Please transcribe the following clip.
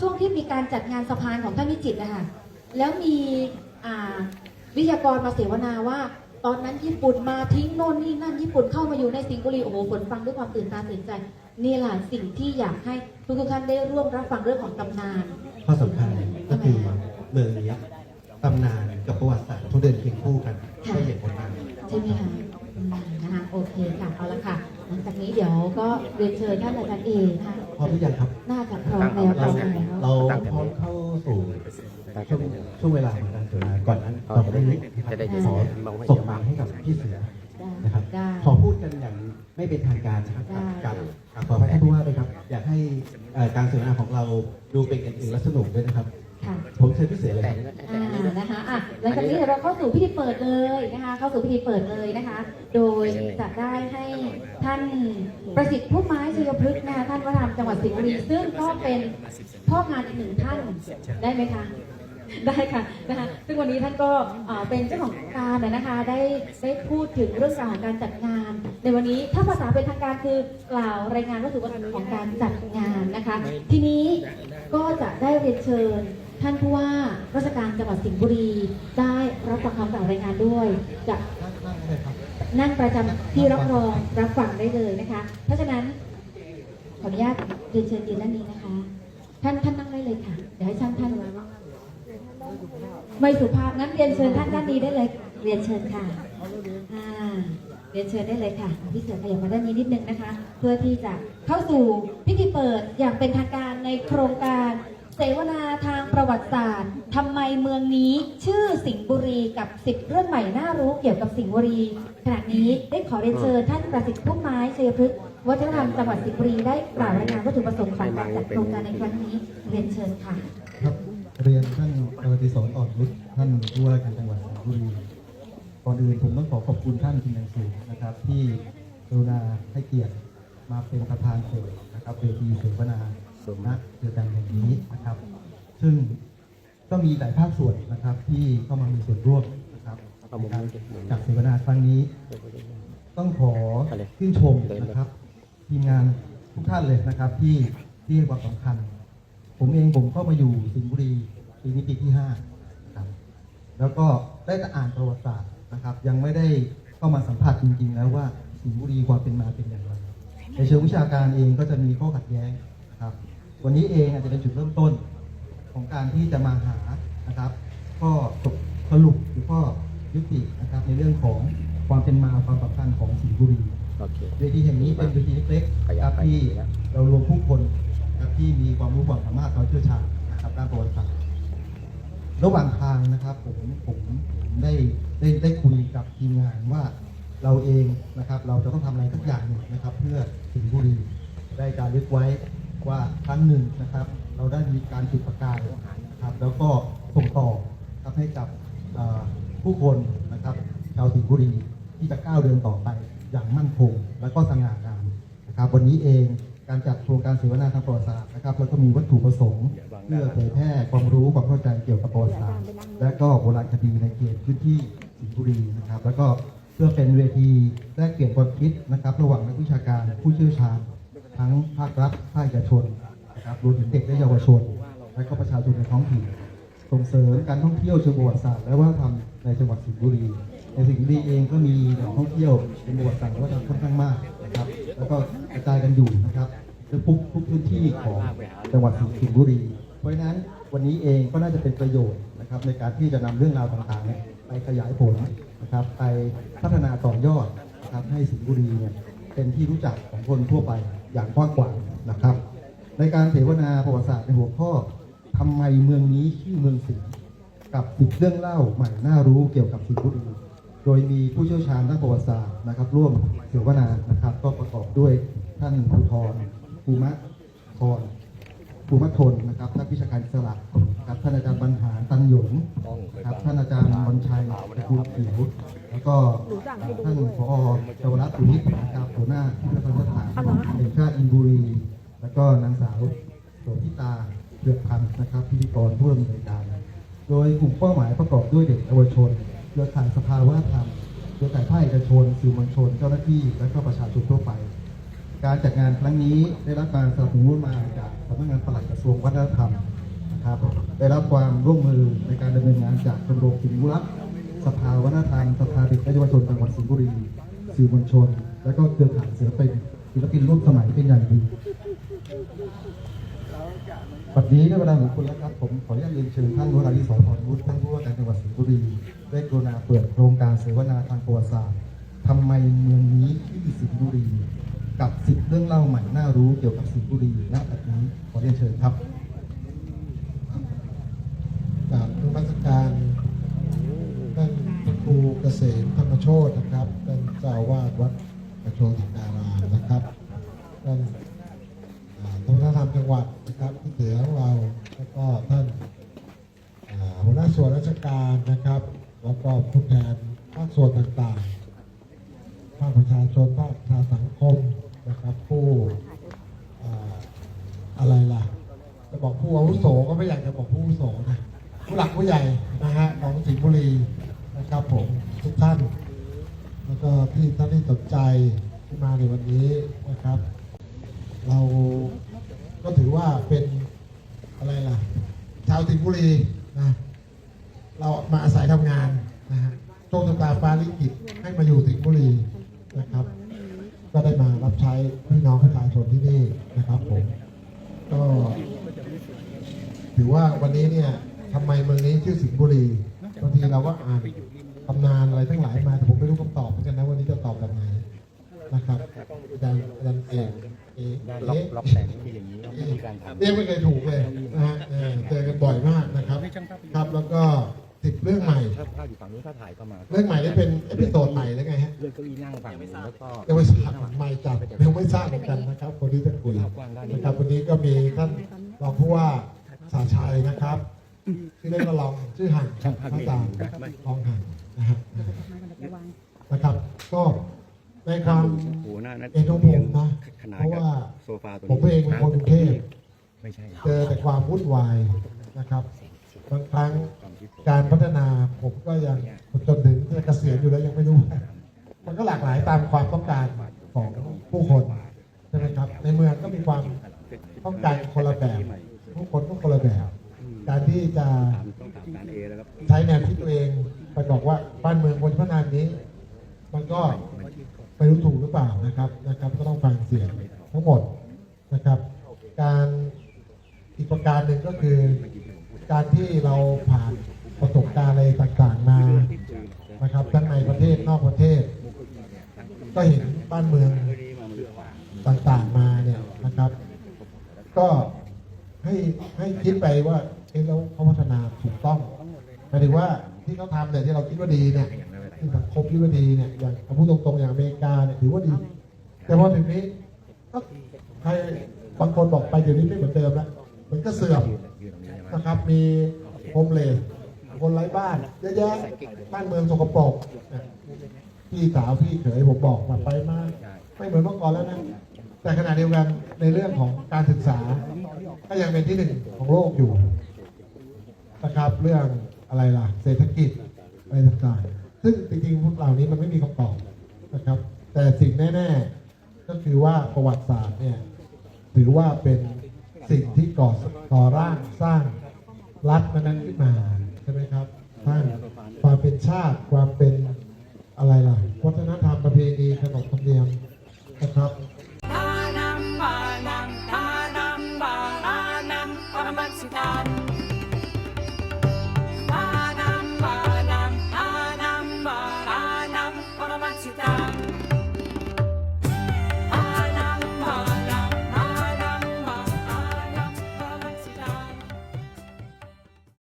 ช่วงที่มีการจัดงานสะพานของท่านวิจิตรนะคะแล้วมีอ่าวิทยากรมาเสวนาว่า ตอนนั้นญี่ปุ่นมาทิ้งโน่นนี่นั่นญี่ปุ่นเข้ามาอยู่ในสิงห์บุรีโอ้โหฝนฟังด้วยความตื่นตาตื่นใจนี่แหละสิ่งที่อยากให้ทุกทุกๆท่านได้ร่วมรับฟังเรื่องของตำนานข้อสำคัญก็คือเมืองนี้ตำนานกับประวัติศาสตร์เขาเดินเคียงคู่กันค่ะไม่เห็นผลงานใช่ไหมคะอืมนะคะโอเคค่ะเอาละค่ะหลัง จากนี้เดี๋ยวก็เรียนเชิญท่านอาจารย์เอกนะคะพร้อมหรือยังครับ น่าจะพร้อมแล้วพร้เราอมแล้วเราพร้อมเข้าสู่ช่วงช่วงเวลาของการเสวนาก่อนนั้นเราจะได้นิดนะครับจะได้ขอส่งมาให้กับพี่เสือนะครับได้ขอพูดกันอย่างไม่เป็นทางการนะครับได้กับกับขอให้ผู้ว่าด้วยครับ อยากให้เอ่อการเสวนาของเราดูเป็นกันเองและสนุกด้วยนะครับ ค่ะผมเชิญพี่เสือเลยแต่ครับอ่านะคะอะหลังจากนี้เดี๋ยวเราเข้าสู่พิธีเปิดเลยนะคะ เข้าสู่พิธีเปิดเลยนะคะ โดยจะได้ให้ท่านประสิทธิ์ผู้ไม้ชัยพฤกษ์นะคะท่านวัฒนธรรมจังหวัดสิงห์บุรีซึ่งก็เป็นพ่องานอีกหนึ่งท่านได้ไหมคะได้ค่ะนะคะซึ่งวันนี้ท่านก็เอ่อเป็นเจ้าของการนะนะคะ ได้ได้พูดถึงเรื่องราวของการจัดงาน ในวันนี้ถ้าภาษาเป็นทางการคือกล่าวรายงานวัตถุประสงค์ของการจัดงานนะคะ ทีนี้ก็จะได้เรียนเชิญ ท่านผู้ว่าราชการจังหวัดสิงห์บุรีได้รับฟังคำกล่าวรายงานด้วยจะนั่งๆเลยครับนั่งประจำที่รับรองรับฟังได้เลยนะคะ เพราะฉะนั้นขออนุญาตเรียนเชิญยืนด้านนี้นะคะ ท่านท่านนั่งได้เลยค่ะ เดี๋ยวให้ช่างท่านไม่สุภาพงั้นเรียนเชิญท่านด้านนี้ได้เลยเรียนเชิญค่ะอ่าเรียนเชิญได้เลยค่ะพี่เสือขยับมาด้านนี้นิดนึงนะคะ เพื่อที่จะเข้าสู่พิธีเปิดอย่างเป็นทางการในโครงการ เสวนาทางประวัติศาสตร์ทำไมเมืองนี้ชื่อสิงห์บุรีกับ10เรื่องใหม่น่ารู้เกี่ยวกับสิงห์บุรี ขณะนี้ได้ขอเรียนเชิญท่านประสิทธิ์พุ่มไม้ชัยพฤกษ์วัฒนธรรมจังหวัดสิงห์บุรีได้กล่าวรายงานวัตถุประสงค์ของการจัดโครงการในครั้งนี้เรียนเชิญค่ะ ครับเรียนท่านอรติสนอ่อนวุฒิท่านผู้ว่าการจังหวัดสิงห์บุรีก่อนอื่นผมต้องขอขอบคุณท่านเป็นอย่างสูงนะครับ ที่กรุณาให้เกียรติมาเป็นประธานเสวนะครับเวทีเสวนา ณเดียวกันแห่งนี้นะครับ ซึ่งก็มีหลายภาคส่วนนะครับ ที่เข้ามามีส่วนร่วมนะครับในการจัดเสวนาครั้งนี้ ต้องขอชื่นชมนะครับทีมงานทุกท่านเลยนะครับที่ที่ให้ความสำคัญ ผมเองผมเข้ามาอยู่สิงห์บุรีปีนี้ปีที่ห้านะครับแล้วก็ได้แต่อ่านประวัติศาสตร์นะครับ ยังไม่ได้เข้ามาสัมผัสจริงๆ แล้วว่าสิงห์บุรีความเป็นมาเป็นอย่างไรในเชิงวิชาการเองก็จะมีข้อขัดแย้ง นะครับ วันนี้เองอาจจะเป็นจุดเริ่มต้นของการที่จะมาหานะครับก็สรุปหรือก็ยุตินะครับในเรื่องของความเป็นมาความสำคัญของสิงห์บุรีโอเคเวทีแห่งนี้เป็นเวทีเล็กๆขยัครับบไปที่แล้วเรารวมผู้คนนะครับที่มีความรู้ความสามารถความเชี่ยวชาญนะครับด้านประวัติศาสตร์ระหว่างทางนะครับผมผมผมได้ได้ได้คุยกับทีมงานว่าเราเองนะครับเราจะต้องทำอะไรสักอย่างหนึ่งนะครับ เพื่อสิงห์บุรีได้การลึกไว้ ว่าครั้งหนึ่งนะครับ เราได้มีการจุดประกายนะครับ แล้วก็ส่งต่อครับให้กับผู้คนนะครับ ชาวสิงห์บุรีที่จะก้าวเดินต่อไปอย่างมั่นคง และก็สง่างามนะครับ วันนี้เองการจัดโครงการเสวนาทางประวัติศาสตร์นะครับ แล้วก็มีวัตถุประสงค์เพื่อเผยแพร่ความรู้ความเข้าใจเกี่ยวกับประวัติศาสตร์และก็โบราณคดีในเขตพื้นที่สิงห์บุรีนะครับ แล้วก็เพื่อเป็นเวทีแลกเปลี่ยนความคิดนะครับ ระหว่างนักวิชาการผู้เชี่ยวชาญ ทั้งภาครัฐภาคเอกชนนะครับรวมถึงเด็กและเยาวชน และก็ประชาชนในท้องถิ่นส่งเสริมการท่องเที่ยวเชิงประวัติศาสตร์และวัฒนธรรมในจังหวัดสิงห์บุรี ในสิงห์บุรีเองก็มีแหล่งท่องเที่ยวเป็นประวัติศาสตร์และวัฒนธรรมค่อนข้างมากนะครับ แล้วก็กระจายกันอยู่นะครับทุกทุกพื้นที่ของจังหวัดสิงห์บุรี เพราะฉะนั้นวันนี้เองก็น่าจะเป็นประโยชน์นะครับในการที่จะนำเรื่องราวต่างๆเนี่ยไปขยายผลนะครับไปพัฒนาต่อยอดนะครับให้สิงห์บุรีเนี่ย เป็นที่รู้จักของคนทั่วไปอย่างกว้างขวางนะครับ ในการเสวนาประวัติศาสตร์ในหัวข้อทำไมเมืองนี้ชื่อเมืองสิงห์กับสิบเรื่องเล่าใหม่น่ารู้เกี่ยวกับสิงห์บุรีโดยมีผู้เชี่ยวชาญด้านประวัติศาสตร์นะครับ ร่วมเสวนานะครับ ก็ประกอบด้วยท่านภูธรภูมะทร ภูมะทนนะครับนักวิชาการอิสระนะครับท่านอาจารย์บรรหารตันหยงนะครับท่านอาจารย์บรรชัยตระกูลผิวแล้วก็ท่านผอเจาวรัตน์สุนิตนะครับหัวหน้าพิพิธภัณฑ์สถานแห่งชาติอินบุรี แล้วก็นางสาวโสภิตาเลือกพันธ์นะครับพิธีกรผู้ดำเนินการ โดยกลุ่มเป้าหมายประกอบด้วยเด็กเยาวชนเครือข่ายสภาวัฒนธรรมเครือข่ายภาคเอกชนสื่อมวลชน เจ้าหน้าที่และก็ประชาชนทั่วไป การจัดงานครั้งนี้ได้รับการสนับสนุนมาจากสำนักงานปลัดกระทรวงวัฒนธรรมนะครับ ได้รับความร่วมมือในการดำเนินงานจากชมรมสิงห์บุรักษ์สภาวัฒนธรรมสภาเด็กและเยาวชนจังหวัดสิงห์บุรี สื่อมวลชน และก็เครือข่ายศิลปินศิลปินร่วมสมัยเป็นอย่างดีปัจจุบันได้เวลาของคุณแล้วครับผมขออนุญาตเรียนเชิญท่านวราริศรพรวุฒิท่านผู้ว่าการจังหวัดสิงห์บุรีได้กรุณาเปิดโครงการเสวนาทางประวัติศาสตร์ทำไมเมืองนี้ที่สิงห์บุรี กับสิบเรื่องเล่าใหม่น่ารู้เกี่ยวกับสิงห์บุรีณบัดนี้ขอเรียนเชิญครับกราบนมัสการท่านพระครูเกษมธรรมโชตนะครับท่านเจ้าวาดวัดกระโชติการามนะครับท่านอ่าวัฒนธรรมจังหวัดนะครับที่เหลือของเราแล้วก็ท่านหัวหน้าส่วนราชการนะครับ แล้วก็ผู้แทนภาคส่วนต่างๆภาคประชาชนภาคประชาสังคมนะครับ ผู้อ่าอะไรล่ะ จะ บอกผู้อาวุโสก็ไม่อยากจะบอกผู้อาวุโสนะผู้หลักผู้ใหญ่นะฮะของสิงห์บุรีนะครับผมทุกท่าน แล้วก็ที่ท่านที่สนใจที่มาในวันนี้นะครับ เราก็ถือว่าเป็นอะไรล่ะ ชาวสิงห์บุรีนะเรามาอาศัยทำงานนะฮะโชคชะตาฟ้าลิขิตให้มาอยู่สิงห์บุรีนะครับ ก็ได้มารับใช้พี่น้องประชาชนที่นี่นะครับผม ก็ถือว่าวันนี้เนี่ยทำไมเมืองนี้ชื่อสิงห์บุรีบางทีเราก็อ่านตำนานอะไรทั้งหลายมาแต่ผมไม่รู้คำตอบเหมือนกันนะวันนี้จะตอบแบบไหนนะครับอาจารย์อาจารย์เอกเอ๊ะล็อกเอ๊ะล็อกแต่งไม่มีอย่างนี้ไม่มีการทำเรียกไม่เคยถูกเลยนะฮะเออเจอกันบ่อยมากนะครับ ครับแล้วก็ติดเรื่องใหม่ถ้าถ้าอยู่ฝั่งนู้นถ้าถ่ายเข้ามาเรื่องใหม่นี่เป็นเอพิโซดใหม่หรือไงฮะ เรื่องเก้าอี้นั่งฝั่งนู้นแล้วก็ยังไม่ทราบใหม่จัดยังไม่ทราบเหมือนกันนะครับคนที่จะคุยกว้างด้านนี้นะครับวันนี้ก็มีท่านรองผู้ว่าสาชัยนะครับที่ได้มาลองชื่อห่างพระตาลองห่างนะฮะนะครับ ก็ในความโอ้หน้านั้นเอ็นของผมนะขนาดเพราะกับว่าโซฟาตัวผมเองเป็นคนกรุงเทพไม่ใช่เจอแต่ความวุ่นวายนะครับบางครั้งการพัฒนาผมก็ยังจนถึงจะเกษียณอยู่แล้วยังไม่รู้ มันก็หลากหลายตามความต้องการของผู้คนใช่ไหมครับ ในเมืองก็มีความต้องการคนละแบบผู้คนก็คนละแบบการที่จะใช้แนวคิดตัวเองไปบอกว่าบ้านเมืองควรพัฒนานี้ มันก็ไม่รู้ถูกหรือเปล่านะครับนะครับ ก็ต้องฟังเสียงทั้งหมดนะครับ การอีกประการหนึ่งก็คือ การที่เราผ่านประสบการณ์อะไรต่างๆมานะครับทั้งในประเทศนอกประเทศ ก็เห็นบ้านเมืองต่างๆมาเนี่ยนะครับ ก็ให้ให้คิดไปว่าเอ๊ะแล้วเขาพัฒนาถูกต้องหมายถึงว่าที่เขาทำเนี่ยที่เราคิดว่าดีเนี่ยที่สังคมคิดว่าดีเนี่ยอย่างอาพูดตรงๆอย่างอเมริกาเนี่ยถือว่าดี แต่พอถึงนี้ก็ใครบางคนบอกไปเดี๋ยวนี้ไม่เหมือนเดิมแล้วมันก็เสื่อมนะครับ มีโฮมเลสคนไร้บ้านเยอะแยะบ้านเมืองสกปรก พี่สาวพี่เขยผมบอกมาไปมากไม่เหมือนเมื่อก่อนแล้วนะแต่ขณะเดียวกันในเรื่องของการศึกษา ก็ยังเป็นที่หนึ่งของโลกอยู่นะครับ เรื่องอะไรล่ะ เศรษฐกิจอะไรต่างๆซึ่งจริงๆพวกเหล่านี้มันไม่มีคำตอบนะครับ แต่สิ่งแน่ ๆ ก็คือว่าประวัติศาสตร์เนี่ยถือว่าเป็นสิ่งที่ก่อก่อร่างสร้างรัฐนั้นขึ้นมาใช่ไหมครับสร้างความเป็นชาติความเป็น อะไรล่ะ วัฒนธรรมประเพณีขนมธรเนียมนะครับานังานังานานา